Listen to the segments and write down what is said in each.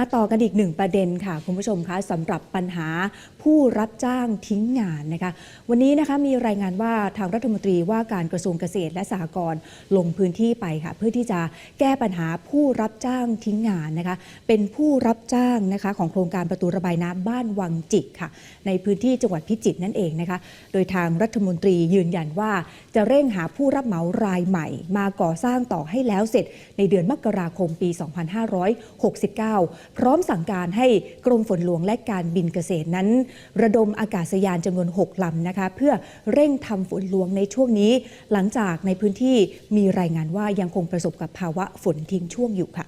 มาต่อกันอีกหนึ่งประเด็นค่ะคุณผู้ชมคะสำหรับปัญหาผู้รับจ้างทิ้งงานนะคะวันนี้นะคะมีรายงานว่าทางรัฐมนตรีว่าการกระทรวงเกษตรและสหกรณ์ลงพื้นที่ไปค่ะ เพื่อที่จะแก้ปัญหาผู้รับจ้างทิ้งงานนะคะเป็นผู้รับจ้างนะคะของโครงการประตูระบายน้ำบ้านวังจิกค่ะ ในพื้นที่จังหวัดพิจิตรนั่นเองนะคะโดยทางรัฐมนตรียืนยันว่าจะเร่งหาผู้รับเหมารายใหม่ มาก่อสร้างต่อให้แล้วเสร็จในเดือนมกราคมปี 2569พร้อมสั่งการให้กรมฝนหลวงและการบินเกษตรนั้น ระดมอากาศยานจำนวน 6 ลำนะคะ เพื่อเร่งทำฝนหลวงในช่วงนี้ หลังจากในพื้นที่มีรายงานว่ายังคงประสบกับภาวะฝนทิ้งช่วงอยู่ค่ะ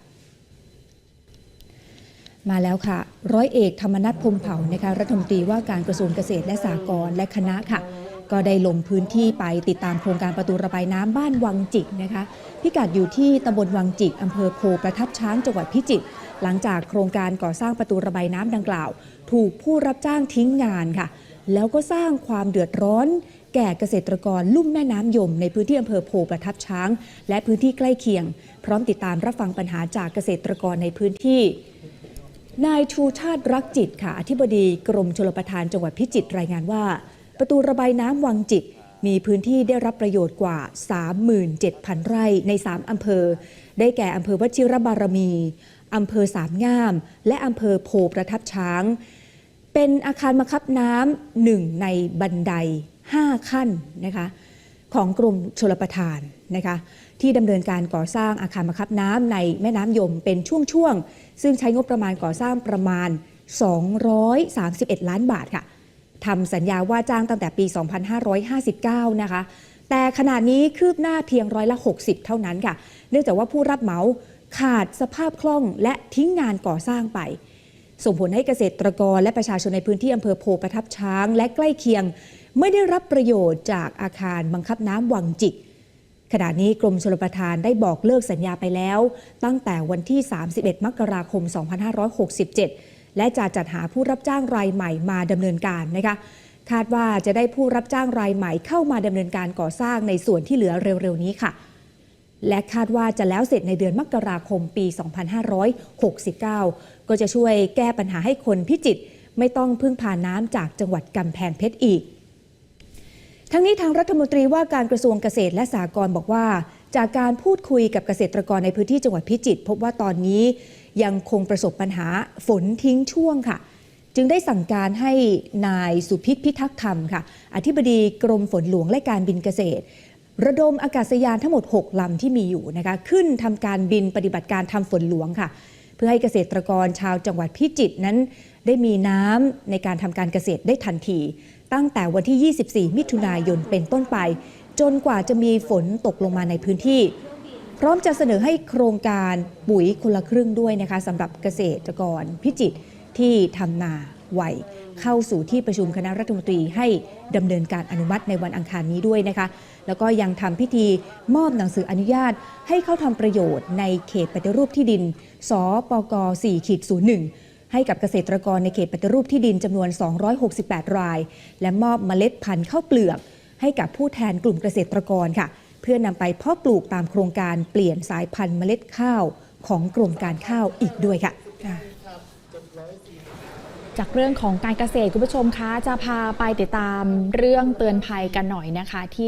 มาแล้วค่ะ ร้อยเอกธรรมนัฐพมเผ่านะคะรัฐมนตรีว่าการกระทรวงเกษตรและสหกรณ์และคณะค่ะ ก็ได้ลงพื้นที่ไปติดตามโครงการประตูระบายน้ำบ้านวังจิกนะคะ พิกัดอยู่ที่ตำบลวังจิกอำเภอโพประทับช้างจังหวัดพิจิตร หลังจากโครงการก่อสร้างประตูระบายน้ำดังกล่าว ถูกผู้รับจ้างทิ้งงานค่ะ แล้วก็สร้างความเดือดร้อน แก่เกษตรกรลุ่มแม่น้ำยม ในพื้นที่อำเภอโพประทับช้าง และพื้นที่ใกล้เคียง พร้อมติดตามรับฟังปัญหาจากเกษตรกรในพื้นที่นายชูชาติรักจิตค่ะอธิบดีกรมชลประทานจังหวัดพิจิตรรายงานว่า ประตูระบายน้ำวังจิตมีพื้นที่ได้รับประโยชน์กว่า 37,000 ไร่ใน 3 อำเภอ ได้แก่อำเภอวชิรบารมี อำเภอสามงาม และอำเภอโพประทับช้าง เป็นอาคารบังคับน้ำหนึ่งในบันได 5 ขั้นนะคะของกรมชลประทานนะคะที่ดำเนินการก่อสร้างอาคารบังคับน้ำในแม่น้ำยมเป็นช่วงๆ ซึ่งใช้งบประมาณก่อสร้างประมาณ 231 ล้านบาทค่ะทำสัญญาว่าจ้างตั้งแต่ปี 2559 นะคะแต่ขณะนี้คืบหน้าเพียงร้อยละ 60 เท่านั้นค่ะ เนื่องจากว่าผู้รับเหมา ขาดสภาพคล่องและทิ้งงานก่อสร้างไป ส่งผลให้เกษตรกรและประชาชนในพื้นที่อำเภอโพประทับช้าง และใกล้เคียง ไม่ได้รับประโยชน์จากอาคารบังคับน้ำวังจิกขณะนี้กรมชลประทานได้บอกเลิกสัญญาไปแล้ว ตั้งแต่วันที่ 31 มกราคม 2567 และจะจัดหาผู้รับจ้างรายใหม่มาดำเนินการนะคะ คาดว่าจะได้ผู้รับจ้างรายใหม่เข้ามาดำเนินการก่อสร้างในส่วนที่เหลือเร็วๆนี้ค่ะ และคาดว่าจะแล้วเสร็จในเดือนมกราคมปี 2569 ก็จะช่วยแก้ปัญหาให้คนพิจิตรไม่ต้องพึ่งพาน้ำจากจังหวัดกำแพงเพชรอีก ทั้งนี้ทางรัฐมนตรีว่าการกระทรวงเกษตรและสหกรณ์บอกว่า จากการพูดคุยกับเกษตรกรในพื้นที่จังหวัดพิจิตรพบว่าตอนนี้ยังคงประสบปัญหาฝนทิ้งช่วงค่ะ จึงได้สั่งการให้นายสุพิษพิทักษ์ธรรมค่ะ อธิบดีกรมฝนหลวงและการบินเกษตร ระดมอากาศยานทั้งหมด 6 ลำที่มีอยู่นะคะขึ้นทำการบินปฏิบัติการทำฝนหลวงค่ะ เพื่อให้เกษตรกรชาวจังหวัดพิจิตรนั้น ได้มีน้ำในการทำการเกษตรได้ทันที ตั้งแต่วันที่ 24 มิถุนายนเป็นต้นไป จนกว่าจะมีฝนตกลงมาในพื้นที่ พร้อมจะเสนอให้โครงการปุ๋ยคนละครึ่งด้วยนะคะสำหรับเกษตรกรพิจิตรที่ทำนา ไวเข้าสู่ที่ประชุมคณะรัฐมนตรีให้ดำเนินการอนุมัติในวันอังคารนี้ด้วยนะคะ แล้วก็ยังทำพิธีมอบหนังสืออนุญาต ให้เข้าทำประโยชน์ในเขตปฏิรูปที่ดิน สปก4ขีด01ให้กับเกษตรกรในเขตปฏิรูปที่ดินจำนวน 268 ราย และมอบเมล็ดพันธุ์ข้าวเปลือก ให้กับผู้แทนกลุ่มเกษตรกรค่ะ เพื่อนำไปเพาะปลูกตามโครงการเปลี่ยนสายพันธุ์เมล็ดข้าวของกรมการข้าวอีกด้วยค่ะ จากเรื่องของการเกษตรคุณผู้ชมคะจะพาไปติดตามเรื่องเตือนภัยกันหน่อยนะคะที่